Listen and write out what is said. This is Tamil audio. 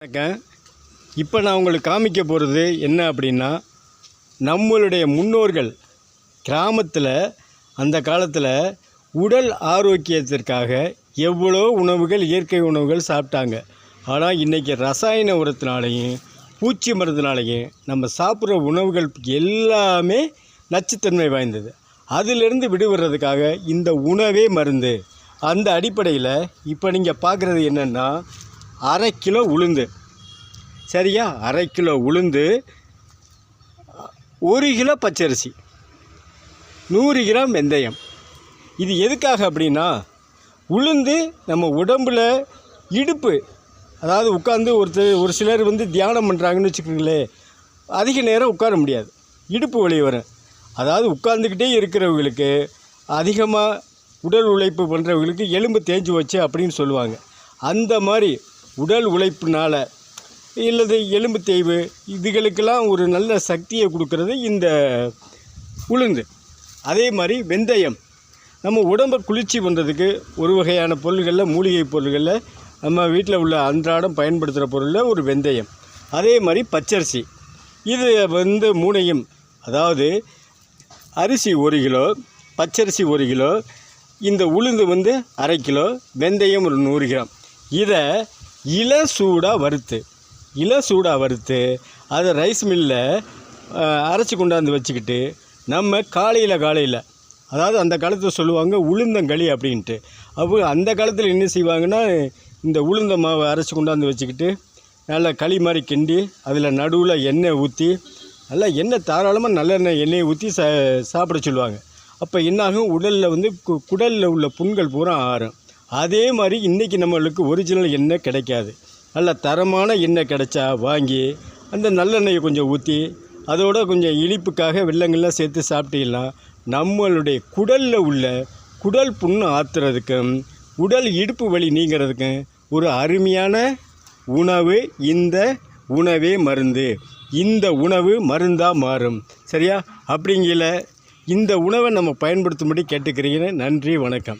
வணக்கம் இப்போ நான் உங்களுக்கு காமிக்க போகிறது என்ன அப்படின்னா நம்மளுடைய முன்னோர்கள் கிராமத்தில் அந்த காலத்தில் உடல் ஆரோக்கியத்திற்காக எவ்வளோ உணவுகள் இயற்கை உணவுகள் சாப்பிட்டாங்க. ஆனால் இன்றைக்கி ரசாயன உரத்தினாலையும் பூச்சி மருந்தினாலையும் நம்ம சாப்பிட்ற உணவுகள் எல்லாமே நச்சுத்தன்மை வாய்ந்தது. அதிலிருந்து விடுபடுறதுக்காக இந்த உணவே மருந்து. அந்த அடிப்படையில் இப்போ நீங்கள் பார்க்குறது என்னென்னா அரை கிலோ உளுந்து. சரியா? அரை கிலோ உளுந்து ஒரு கிலோ பச்சரிசி நூறு கிராம் வெந்தயம். இது எதுக்காக அப்படின்னா உளுந்து நம்ம உடம்பில் இடுப்பு அதாவது உட்காந்து ஒருத்தர் ஒரு சிலர் வந்து தியானம் பண்ணுறாங்கன்னு வச்சுக்கோங்களேன் அதிக நேரம் உட்கார முடியாது. இடுப்பு வலி வரும். அதாவது உட்கார்ந்துக்கிட்டே இருக்கிறவங்களுக்கு அதிகமாக உடல் உழைப்பு பண்ணுறவங்களுக்கு எலும்பு தேஞ்சு வச்சு அப்படின்னு சொல்லுவாங்க. அந்த மாதிரி உடல் உழைப்பினால் இல்லது எலும்பு தேய்வு இதுகளுக்கெல்லாம் ஒரு நல்ல சக்தியை கொடுக்கறது இந்த உளுந்து. அதே மாதிரி வெந்தயம். நம்ம உடம்பை குளிர்ச்சி பண்ணுறதுக்கு ஒரு வகையான பொருள்களில் மூலிகை பொருள்களில் நம்ம வீட்டில் உள்ள அன்றாடம் பயன்படுத்துகிற பொருளில் ஒரு வெந்தயம். அதே மாதிரி பச்சரிசி. இது வந்து மூணையும் அதாவது அரிசி ஒரு கிலோ பச்சரிசி ஒரு கிலோ இந்த உளுந்து வந்து அரை கிலோ வெந்தயம் ஒரு நூறு கிராம். இதை இள சூடாக வறுத்து இள சூடாக வறுத்து அதை ரைஸ் மில்லில் அரைச்சி கொண்டாந்து வச்சுக்கிட்டு நம்ம காலையில் காலையில் அதாவது அந்த காலத்தில் சொல்லுவாங்க உளுந்தங்களி அப்படின்ட்டு. அப்போ அந்த காலத்தில் என்ன செய்வாங்கன்னா இந்த உளுந்த மாவை அரைச்சி கொண்டாந்து வச்சுக்கிட்டு நல்லா களி மாதிரி கிண்டி அதில் நடுவில் எண்ணெய் ஊற்றி நல்லா எண்ணெய் தாராளமாக நல்லெண்ணெய் எண்ணெயை ஊற்றி சா சாப்பிட சொல்லுவாங்க. அப்போ என்னாகும் உடலில் வந்து கு குடலில் உள்ள புண்கள் பூரா ஆறும். அதே மாதிரி இன்றைக்கி நம்மளுக்கு ஒரிஜினல் எண்ணெய் கிடைக்காது. நல்ல தரமான எண்ணெய் கிடைச்சா வாங்கி அந்த நல்லெண்ணெயை கொஞ்சம் ஊற்றி அதோட கொஞ்சம் இனிப்புக்காக வெள்ளங்கள்லாம் சேர்த்து சாப்பிட்டீங்கன்னா நம்மளுடைய குடலில் உள்ள குடல் புண்ணு ஆற்றுறதுக்கும் உடல் இடுப்பு வலி நீங்கிறதுக்கும் ஒரு அருமையான உணவு இந்த உணவே மருந்து. இந்த உணவு மருந்தாக மாறும். சரியா? அப்படிங்கிற இந்த உணவை நம்ம பயன்படுத்தும்படி கேட்டுக்கிறீங்க நன்றி வணக்கம்.